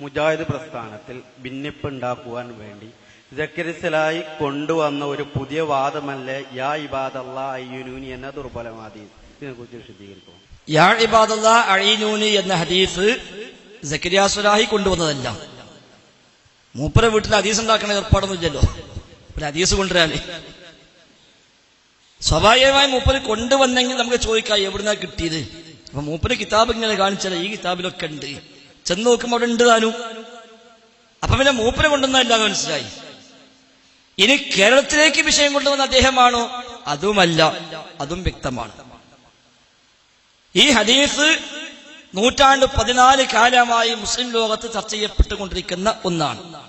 മുജാഹിദ് പ്രസ്ഥാനത്തിൽ ഭിന്നിപ്പുണ്ടാക്കുവാൻ വേണ്ടി ജക്കരിസലായി കൊണ്ടുവന്ന ഒരു പുതിയ വാദമല്ലേ യാ ഇബാദല്ല അയ്യുനൂനി എന്ന ദുർബലമാതി ഇതിനെക്കുറിച്ച് വിശദീകരിക്കും യാ ഇബാദല്ല അഴീനൂന് എന്ന ഹദീസ് സക്കരിയാസുലാഹി കൊണ്ടുവന്നതല്ല. മൂപ്പര വീട്ടിൽ ഹദീസ് ഉണ്ടാക്കണ ഏർപ്പാടൊന്നുമില്ലല്ലോ. പിന്നെ ഹദീസ് കൊണ്ടുവരാനേ. സ്വാഭാവികമായി മൂപ്പര് കൊണ്ടുവന്നെങ്കിൽ നമുക്ക് ചോദിക്കാം എവിടുന്നാ കിട്ടിയത്? അപ്പൊ മൂപ്പര് കിതാബ് ഇങ്ങനെ കാണിച്ചാൽ ഈ കിതാബിലൊക്കെ ഉണ്ട്. ചെന്ന് നോക്കുമ്പോൾ അവിടെ ഉണ്ട് താനും. അപ്പൊ പിന്നെ മൂപ്പര് കൊണ്ടുവന്നല്ല മനസ്സിലായി? ഇനി കേരളത്തിലേക്ക് വിഷയം കൊണ്ടുവന്ന അദ്ദേഹമാണോ? അതുമല്ല അതും വ്യക്തമാണ്. ഈ ഹദീസ് നൂറ്റാണ്ട് പതിനാല് കാലമായി മുസ്ലിം ലോകത്ത് ചർച്ച ചെയ്യപ്പെട്ടുകൊണ്ടിരിക്കുന്ന ഒന്നാണ്.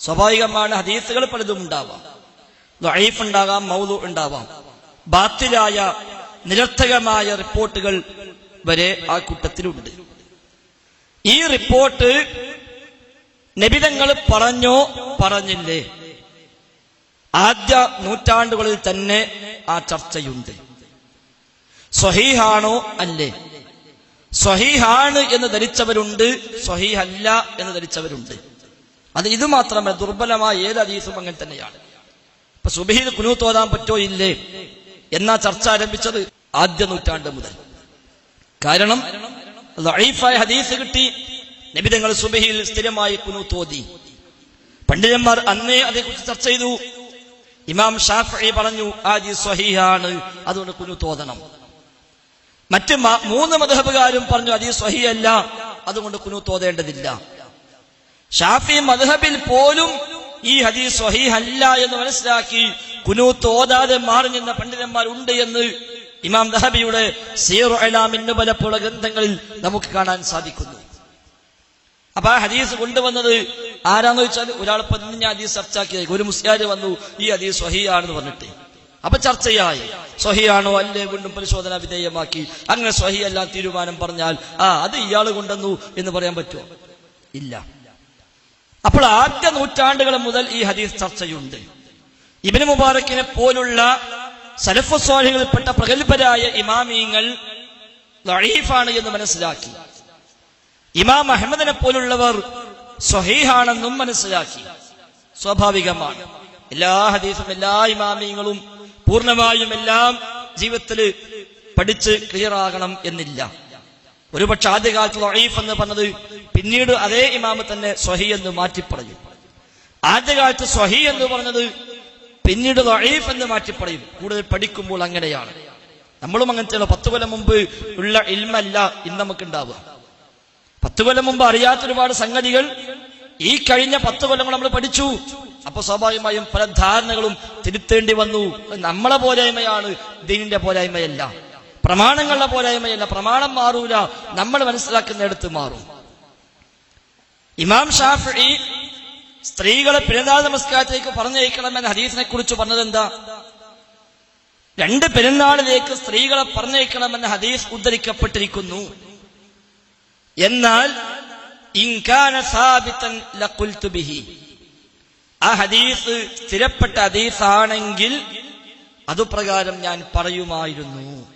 സ്വാഭാവികമാണ് ഹദീസുകൾ പലതും ഉണ്ടാവാം. ഐഫ് ഉണ്ടാകാം മൗലു ഉണ്ടാവാം. ബാത്തിലായ നിരർത്ഥകമായ റിപ്പോർട്ടുകൾ വരെ ആ കൂട്ടത്തിലുണ്ട്. ഈ റിപ്പോർട്ട് നബിതങ്ങൾ പറഞ്ഞോ പറഞ്ഞില്ലേ? ആദ്യ നൂറ്റാണ്ടുകളിൽ തന്നെ ആ ചർച്ചയുണ്ട്. സ്വഹീഹാണോ അല്ലേ? സ്വഹീഹാണ് എന്ന് ധരിച്ചവരുണ്ട് സ്വഹീഹല്ല എന്ന് ധരിച്ചവരുണ്ട്. അത് ഇത് മാത്രമേ ദുർബലമായ ഏത് അതീസും അങ്ങനെ തന്നെയാണ്. ഇപ്പൊ സുബഹീദ് കുനൂത്ത് തോതാൻ പറ്റോ ഇല്ലേ? എന്നാ ചർച്ച ആരംഭിച്ചത് ആദ്യ നൂറ്റാണ്ട് മുതൽ. കാരണം ലഈഫായ ഹദീസ് കിട്ടി. നബിതങ്ങൾ സുബഹിയിൽ സ്ഥിരമായി പുനുതോതി പണ്ഡിതന്മാർ അന്നേ അതേക്കുറിച്ച് ചർച്ച ചെയ്തു. ഇമാം ഷാഫി പറഞ്ഞു ആദി സ്വഹിയാണ് അതുകൊണ്ട് കുനുതോതണം മറ്റ് മൂന്ന് മധഹബുകാരും പറഞ്ഞു അതീ സ്വഹിയല്ല അതുകൊണ്ട് കുനുതോതേണ്ടതില്ല ഷാഫി മധഹബിൽ പോലും ഈ ഹദീസ് സ്വഹീഹല്ല എന്ന് മനസ്സിലാക്കി കുനൂത്ത് ഓതാതെ മാറി നിന്ന പണ്ഡിതന്മാരുണ്ട് എന്ന് ഇമാം ദഹബിയുടെ സീറു അലാമിന് പലപ്പോഴുള്ള ഗ്രന്ഥങ്ങളിൽ നമുക്ക് കാണാൻ സാധിക്കുന്നു. അപ്പൊ ആ ഹദീസ് കൊണ്ടുവന്നത് ആരാന്ന് വെച്ചാൽ ഒരാൾ ഇന്ന് ഞാൻ ഹദീസ് ചർച്ചയാക്കിയത് ഒരു മുസ്ലിയാര് വന്നു ഈ ഹദീസ് സ്വഹിയാണെന്ന് പറഞ്ഞിട്ട്. അപ്പൊ ചർച്ചയായി. സ്വഹിയാണോ അല്ലേ വീണ്ടും പരിശോധന വിധേയമാക്കി. അങ്ങനെ സ്വഹി അല്ല തീരുമാനം പറഞ്ഞാൽ ആ അത് ഇയാൾ കൊണ്ടുവന്നു എന്ന് പറയാൻ പറ്റുമോ? ഇല്ല. അപ്പോൾ ആദ്യ നൂറ്റാണ്ടുകൾ മുതൽ ഈ ഹദീസ് ചർച്ചയുണ്ട്. ഇബിന് മുബാറക്കിനെ പോലുള്ള സലഫസ്വാഹികളിൽപ്പെട്ട പ്രഗത്ഭരായ ഇമാമീങ്ങൾ ലഹീഫാണ് എന്ന് മനസ്സിലാക്കി. ഇമാം അഹമ്മദിനെ പോലുള്ളവർ സ്വഹീഹാണെന്നും മനസ്സിലാക്കി. സ്വാഭാവികമാണ്. എല്ലാ ഹദീസും എല്ലാ ഇമാമിയങ്ങളും പൂർണമായും എല്ലാം ജീവിതത്തിൽ പഠിച്ച് ക്ലിയറാകണം എന്നില്ല. ഒരുപക്ഷെ ആദ്യകാലത്ത് ലഹീഫ് എന്ന് പറഞ്ഞത് പിന്നീട് അതേ ഇമാമ് തന്നെ സ്വഹി എന്ന് മാറ്റി പറഞ്ഞു ആദ്യകാലത്ത് സ്വഹി എന്ന് പറഞ്ഞത് പിന്നീട് ലഈഫ് എന്ന് മാറ്റി പറയും. കൂടുതൽ പഠിക്കുമ്പോൾ അങ്ങനെയാണ്. നമ്മളും അങ്ങനത്തെ പത്ത് കൊല്ലം മുമ്പ് ഉള്ള ഇൽമല്ല ഇന്ന് നമുക്ക് ഉണ്ടാവുക പത്ത് കൊല്ലം മുമ്പ് അറിയാത്ത ഒരുപാട് സംഗതികൾ ഈ കഴിഞ്ഞ പത്ത് കൊല്ലം നമ്മൾ പഠിച്ചു. അപ്പൊ സ്വാഭാവികമായും പല ധാരണകളും തിരുത്തേണ്ടി വന്നു. നമ്മളെ പോരായ്മയാണ്. ദീനിന്റെ പോരായ്മയല്ല. പ്രമാണങ്ങളുടെ പോരായ്മയല്ല. പ്രമാണം മാറൂല. നമ്മൾ മനസ്സിലാക്കുന്നിടത്ത് മാറും. ഇമാം ഷാഫി സ്ത്രീകളെ പെരുന്നാൾ നമസ്കാരത്തിലേക്ക് പറഞ്ഞയക്കണമെന്ന ഹദീസിനെ കുറിച്ച് പറഞ്ഞത് എന്താ രണ്ട് പെരുന്നാളിലേക്ക് സ്ത്രീകളെ പറഞ്ഞയക്കണമെന്ന ഹദീസ് ഉദ്ധരിക്കപ്പെട്ടിരിക്കുന്നു. എന്നാൽ ആ ഹദീസ് സ്ഥിരപ്പെട്ട ഹദീസാണെങ്കിൽ അതുപ്രകാരം ഞാൻ പറയുമായിരുന്നു.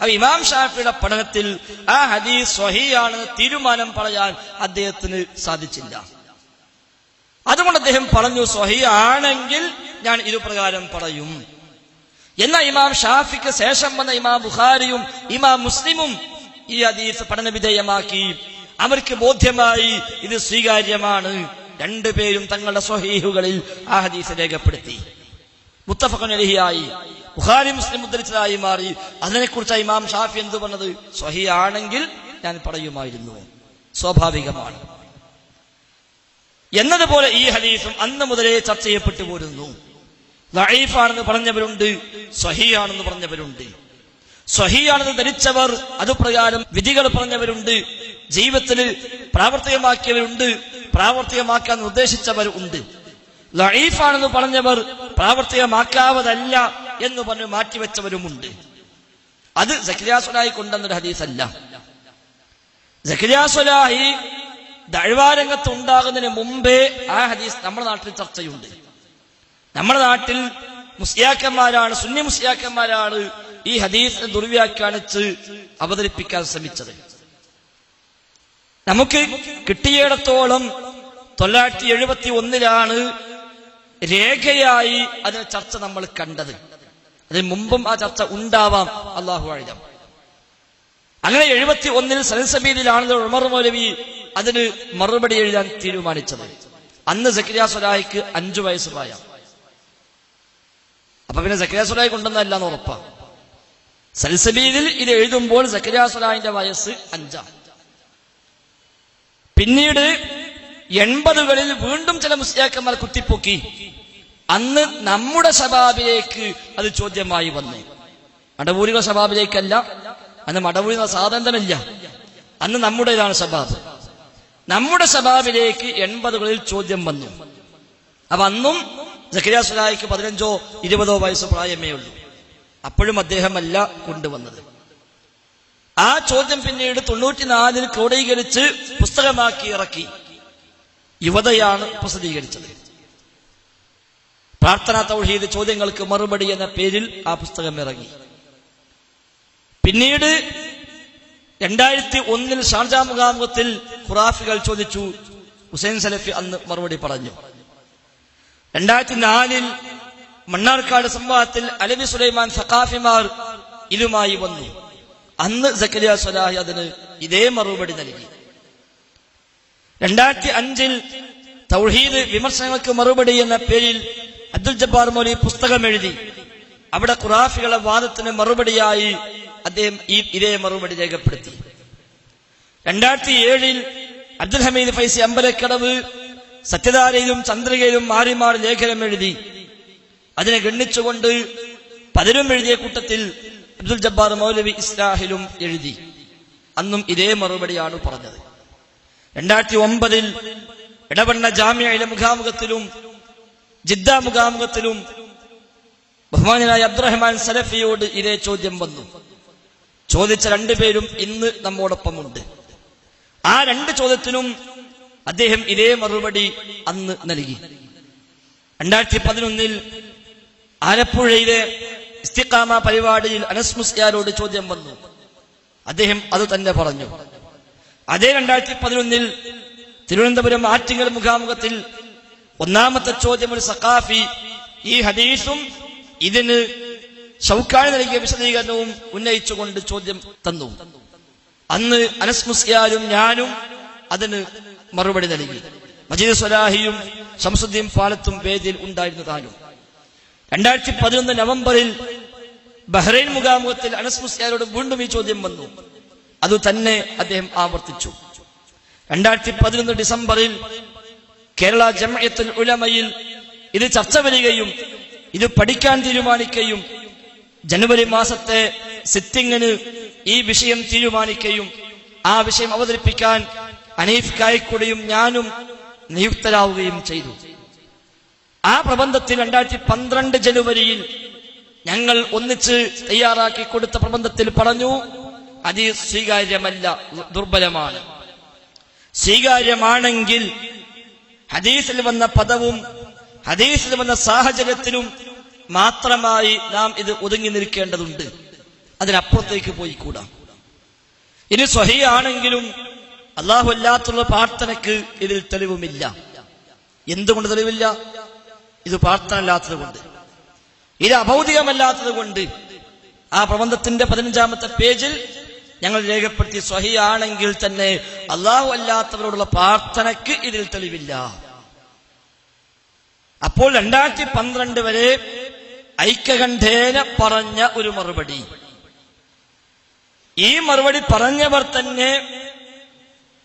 അപ്പൊ ഇമാം ഷാഫിയുടെ പഠനത്തിൽ ആ ഹദീസ് സ്വഹിയാണെന്ന് തീരുമാനം പറയാൻ അദ്ദേഹത്തിന് സാധിച്ചില്ല. അതുകൊണ്ട് അദ്ദേഹം പറഞ്ഞു സ്വഹി ആണെങ്കിൽ ഞാൻ ഇതുപ്രകാരം പറയും. എന്ന ഇമാം ഷാഫിക്ക് ശേഷം വന്ന ഇമാം ബുഖാരിയും ഇമാം മുസ്ലിമും ഈ ഹദീസ് പഠന വിധേയമാക്കി അവർക്ക് ബോധ്യമായി ഇത് സ്വീകാര്യമാണ്. രണ്ടുപേരും തങ്ങളുടെ സ്വഹീഹുകളിൽ ആ ഹദീസ് രേഖപ്പെടുത്തി. ബുഹാരി ബുഖാരി മുസ്ലിം ഉദ്ധരിച്ചതായി മാറി. അതിനെക്കുറിച്ച് ഇമാം ഷാഫി എന്ത് പറഞ്ഞത്? സ്വഹി ആണെങ്കിൽ ഞാൻ പറയുമായിരുന്നു. സ്വാഭാവികമാണ്. എന്നതുപോലെ ഈ ഹദീസും അന്ന് മുതലേ ചർച്ച ചെയ്യപ്പെട്ടു പോരുന്നു. ലൈഫാണെന്ന് പറഞ്ഞവരുണ്ട് സ്വഹിയാണെന്ന് പറഞ്ഞവരുണ്ട്. സ്വഹിയാണെന്ന് ധരിച്ചവർ അതുപ്രകാരം വിധികൾ പറഞ്ഞവരുണ്ട് ജീവിതത്തിൽ പ്രാവർത്തികമാക്കിയവരുണ്ട് പ്രാവർത്തികമാക്കാൻ നിർദ്ദേശിച്ചവർ ഉണ്ട്. ലൈഫാണെന്ന് പറഞ്ഞവർ പ്രാവർത്തികമാക്കാവതല്ല എന്ന് പറഞ്ഞ് മാറ്റിവെച്ചവരുമുണ്ട്. അത് സക്രിയാസുലായി കൊണ്ടുവന്നൊരു ഹദീസല്ല. സക്രിയാസുലാഹി ദഴ്വാരംഗത്ത് ഉണ്ടാകുന്നതിന് മുമ്പേ ആ ഹദീസ് നമ്മുടെ നാട്ടിൽ ചർച്ചയുണ്ട്. നമ്മുടെ നാട്ടിൽ മുസ്ലിയാക്കന്മാരാണ് സുന്നി മുസ്ലിയാക്കന്മാരാണ് ഈ ഹദീസിനെ ദുർവ്യാഖ്യാനിച്ച് അവതരിപ്പിക്കാൻ ശ്രമിച്ചത്. നമുക്ക് കിട്ടിയിടത്തോളം തൊള്ളായിരത്തി എഴുപത്തി ഒന്നിലാണ് രേഖയായി അതിന് ചർച്ച നമ്മൾ കണ്ടത്. അതിന് മുമ്പും ആ ചർച്ച ഉണ്ടാവാം അള്ളാഹു ആഴിതം അങ്ങനെ എഴുപത്തി ഒന്നിൽ സലസബീദിലാണ് ഉമർ മൗലവി അതിന് മറുപടി എഴുതാൻ തീരുമാനിച്ചത്. അന്ന് സക്രിയ സ്വലാഹിക്ക് അഞ്ചു വയസ്സ് പ്രായം. അപ്പൊ പിന്നെ സക്രിയ സ്വലാഹി കൊണ്ടുവന്നല്ല എന്ന് ഉറപ്പാ. സൽസബീദിൽ ഇത് എഴുതുമ്പോൾ സക്രിയ സ്വലാഹിന്റെ വയസ്സ് അഞ്ചാം. പിന്നീട് എൺപതുകളിൽ വീണ്ടും ചില മുസ്ലിയാക്കന്മാർ കുത്തിപ്പൊക്കി. അന്ന് നമ്മുടെ ശബാബിലേക്ക് അത് ചോദ്യമായി വന്നു. മടവൂരിക ശബാബിലേക്കല്ല അന്ന് മടവൂരി സാധനം തന്നെ അന്ന് നമ്മുടേതാണ് ശബാബ്. നമ്മുടെ ശബാബിലേക്ക് എൺപതുകളിൽ ചോദ്യം വന്നു. അപ്പൊ അന്നും ജക്കരിയ സുലായിക്ക് പതിനഞ്ചോ ഇരുപതോ വയസ്സ് പ്രായമേ ഉള്ളൂ. അപ്പോഴും അദ്ദേഹമല്ല കൊണ്ടുവന്നത്. ആ ചോദ്യം പിന്നീട് തൊണ്ണൂറ്റിനാലിൽ ക്രോഡീകരിച്ച് പുസ്തകമാക്കി ഇറക്കി. യുവതയാണ് പ്രസിദ്ധീകരിച്ചത്. പ്രാർത്ഥനാ തൗഹീദ് ചോദ്യങ്ങൾക്ക് മറുപടി എന്ന പേരിൽ ആ പുസ്തകം ഇറങ്ങി. പിന്നീട് രണ്ടായിരത്തി ഒന്നിൽ ഷാർജ മുഖാമുഖത്തിൽ ഖുറാഫികൾ ചോദിച്ചു ഹുസൈൻ സലഫി അന്ന് മറുപടി പറഞ്ഞു. രണ്ടായിരത്തി നാലിൽ മണ്ണാർക്കാട് സംവാദത്തിൽ അലവി സുലൈമാൻ സഖാഫിമാർ ഇലുമായി വന്നു. അന്ന് സക്കരിയ സ്വലാഹി അതിന് ഇതേ മറുപടി നൽകി. രണ്ടായിരത്തി അഞ്ചിൽ തൗഹീദ് വിമർശനങ്ങൾക്ക് മറുപടി എന്ന പേരിൽ അബ്ദുൽ ജബ്ബാർ മോലി പുസ്തകം എഴുതി അവിടെ ഖുറാഫികളെ വാദത്തിന് മറുപടിയായി അദ്ദേഹം ഈ ഇതേ മറുപടി രേഖപ്പെടുത്തി. രണ്ടായിരത്തി ഏഴിൽ അബ്ദുൽ ഹമീദ് ഫൈസി അമ്പലക്കടവ് സത്യധാരയിലും ചന്ദ്രികയിലും മാറി മാറി ലേഖനം എഴുതി. അതിനെ ഗണ്ണിച്ചുകൊണ്ട് പലരും എഴുതിയ കൂട്ടത്തിൽ അബ്ദുൽ ജബ്ബാർ മൗലവി ഇസ്ലാഹിലും എഴുതി. അന്നും ഇതേ മറുപടിയാണ് പറഞ്ഞത്. രണ്ടായിരത്തി ഒമ്പതിൽ ഇടവണ്ണ ജാമ്യയിലെ മുഖാമുഖത്തിലും ജിദ്ദ മുഖാമുഖത്തിലും ബഹുമാനായ അബ്ദുറഹ്മാൻ സലഫിയോട് ഇതേ ചോദ്യം വന്നു. ചോദിച്ച രണ്ടുപേരും ഇന്ന് നമ്മോടൊപ്പമുണ്ട്. ആ രണ്ട് ചോദ്യത്തിനും അദ്ദേഹം ഇതേ മറുപടി അന്ന് നൽകി. രണ്ടായിരത്തി പതിനൊന്നിൽ ആലപ്പുഴയിലെ ഇസ്തിക്കാമ പരിപാടിയിൽ അനസ് മുസ്യാരോട് ചോദ്യം വന്നു. അദ്ദേഹം അത് തന്നെ പറഞ്ഞു. അതേ രണ്ടായിരത്തി പതിനൊന്നിൽ തിരുവനന്തപുരം ആറ്റിങ്ങൽ മുഖാമുഖത്തിൽ ഒന്നാമത്തെ ചോദ്യം ഒരു സഖാഫി ഈ ഹദീസും ഇതിന് ഷൗക്കാണ് നൽകിയ വിശദീകരണവും ഉന്നയിച്ചുകൊണ്ട് ചോദ്യം തന്നു. അന്ന് അനസ് മുസ്യാലും ഞാനും അതിന് മറുപടി നൽകി. മജീദ് സ്വലാഹിയും ഷംസുദ്ദീൻ പാലത്തും വേദിയിൽ ഉണ്ടായിരുന്നു താനും. രണ്ടായിരത്തി പതിനൊന്ന് നവംബറിൽ ബഹ്റൈൻ മുഖാമുഖത്തിൽ അനസ് മുസ്യാലോട് വീണ്ടും ഈ ചോദ്യം വന്നു. അത് തന്നെ അദ്ദേഹം ആവർത്തിച്ചു. രണ്ടായിരത്തി പതിനൊന്ന് ഡിസംബറിൽ കേരള ജമയത്തുൽ ഉലമയിൽ ഇത് ചർച്ച വരികയും ഇത് പഠിക്കാൻ തീരുമാനിക്കുകയും ജനുവരി മാസത്തെ സിറ്റിങ്ങിന് ഈ വിഷയം തീരുമാനിക്കുകയും ആ വിഷയം അവതരിപ്പിക്കാൻ അനീഫ് കായക്കുടിയും ഞാനും നിയുക്തരാവുകയും ചെയ്തു. ആ പ്രബന്ധത്തിൽ രണ്ടായിരത്തി പന്ത്രണ്ട് ജനുവരിയിൽ ഞങ്ങൾ ഒന്നിച്ച് തയ്യാറാക്കി കൊടുത്ത പ്രബന്ധത്തിൽ പറഞ്ഞു അത് സ്വീകാര്യമല്ല ദുർബലമാണ്. സ്വീകാര്യമാണെങ്കിൽ ഹദീസിൽ വന്ന പദവും ഹദീസിൽ വന്ന സാഹചര്യത്തിലും മാത്രമായി നാം ഇത് ഒതുങ്ങി നിൽക്കേണ്ടതുണ്ട്. അതിനപ്പുറത്തേക്ക് പോയി കൂടാം ഇനി സ്വഹിയാണെങ്കിലും അള്ളാഹു അല്ലാത്തുള്ള പ്രാർത്ഥനയ്ക്ക് ഇതിൽ തെളിവുമില്ല. എന്തുകൊണ്ട് തെളിവില്ല? ഇത് പ്രാർത്ഥന അല്ലാത്തത് കൊണ്ട് ഇത് അഭൗതികമല്ലാത്തത് കൊണ്ട് ആ പ്രബന്ധത്തിന്റെ പതിനഞ്ചാമത്തെ പേജിൽ ഞങ്ങൾ രേഖപ്പെടുത്തി സ്വഹിയാണെങ്കിൽ തന്നെ അള്ളാഹു അല്ലാത്തവരോടുള്ള പ്രാർത്ഥനയ്ക്ക് ഇതിൽ തെളിവില്ല. അപ്പോൾ രണ്ടായിരത്തി പന്ത്രണ്ട് വരെ ഐക്യകണ്ഠേന പറഞ്ഞ ഒരു മറുപടി. ഈ മറുപടി പറഞ്ഞവർ തന്നെ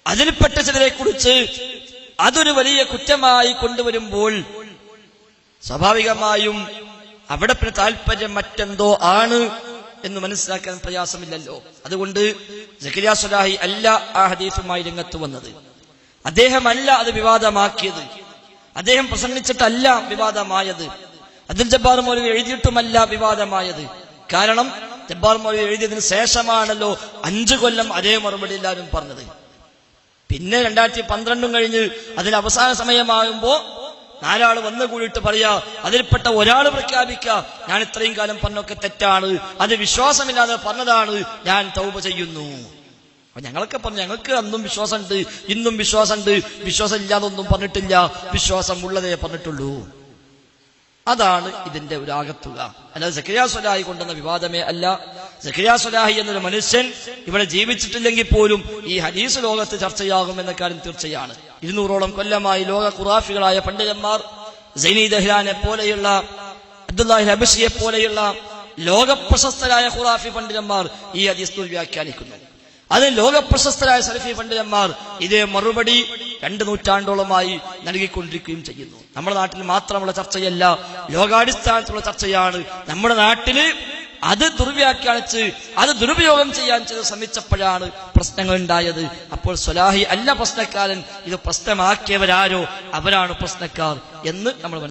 അതിൽപ്പെട്ട ചിലരെ കുറിച്ച് അതൊരു വലിയ കുറ്റമായി കൊണ്ടുവരുമ്പോൾ സ്വാഭാവികമായും അവിടെ പിന്നെ താല്പര്യം മറ്റെന്തോ ആണ് എന്ന് മനസ്സിലാക്കാൻ പ്രയാസമില്ലല്ലോ. അതുകൊണ്ട് സുലാഹി അല്ല ആ ഹദീഫുമായി രംഗത്ത് വന്നത്. അദ്ദേഹമല്ല അത് വിവാദമാക്കിയത്. അദ്ദേഹം പ്രസംഗിച്ചിട്ടല്ല വിവാദമായത്. അബ്ദുൽ ജബ്ബാർ മൗലവി എഴുതിയിട്ടുമല്ല വിവാദമായത്. കാരണം ജബ്ബാർ മൗലവി എഴുതിയതിന് ശേഷമാണല്ലോ അഞ്ചു കൊല്ലം അതേ മറുപടി എല്ലാവരും പറഞ്ഞത്. പിന്നെ രണ്ടായിരത്തി പന്ത്രണ്ടും കഴിഞ്ഞ് അതിന് അവസാന സമയമാകുമ്പോ നാലാൾ വന്നു കൂടിയിട്ട് പറയാ അതിൽപ്പെട്ട ഒരാൾ പ്രഖ്യാപിക്കുക ഞാൻ ഇത്രയും കാലം പറഞ്ഞൊക്കെ തെറ്റാണ്. അത് വിശ്വാസമില്ലാതെ പറഞ്ഞതാണ്. ഞാൻ തൗപ ചെയ്യുന്നു. അപ്പൊ ഞങ്ങളൊക്കെ പറഞ്ഞു ഞങ്ങൾക്ക് അന്നും വിശ്വാസമുണ്ട് ഇന്നും വിശ്വാസമുണ്ട്. വിശ്വാസം ഇല്ലാതൊന്നും പറഞ്ഞിട്ടില്ല. വിശ്വാസം ഉള്ളതേ പറഞ്ഞിട്ടുള്ളൂ. അതാണ് ഇതിന്റെ ഒരു ആകത്തുക. അല്ലാതെ സക്രിയ സ്വലാഹി കൊണ്ടുവന്ന വിവാദമേ അല്ല. സക്രിയ സ്വലാഹി എന്നൊരു മനുഷ്യൻ ഇവിടെ ജീവിച്ചിട്ടില്ലെങ്കിൽ പോലും ഈ ഹദീസ് ലോകത്ത് ചർച്ചയാകും എന്ന കാര്യം തീർച്ചയാണ്. ഇരുന്നൂറോളം കൊല്ലമായി ലോക ഖുറാഫികളായ പണ്ഡിതന്മാർ സൈനി ദഹ്ലാനെ പോലെയുള്ള അബ്ദുല്ലാഹി ഹബിഷിയെ പോലെയുള്ള ലോകപ്രശസ്തരായ ഖുറാഫി പണ്ഡിതന്മാർ ഈ ഹദീസ് വ്യാഖ്യാനിക്കുന്നു. അതിന് ലോകപ്രശസ്തരായ സലഫി പണ്ഡിതന്മാർ ഇതേ മറുപടി രണ്ട് നൂറ്റാണ്ടോളമായി നൽകിക്കൊണ്ടിരിക്കുകയും ചെയ്യുന്നു. നമ്മുടെ നാട്ടിൽ മാത്രമുള്ള ചർച്ചയല്ല ലോകാടിസ്ഥാനത്തുള്ള ചർച്ചയാണ്. നമ്മുടെ നാട്ടിൽ അത് ദുർവ്യാഖ്യാനിച്ച് അത് ദുരുപയോഗം ചെയ്യാൻ ചെയ്ത് ശ്രമിച്ചപ്പോഴാണ് പ്രശ്നങ്ങൾ ഉണ്ടായത് അപ്പോൾ സ്വലാഹി അല്ല പ്രശ്നക്കാരൻ ഇത് പ്രശ്നമാക്കിയവരാരോ അവരാണ് പ്രശ്നക്കാർ എന്ന് നമ്മൾ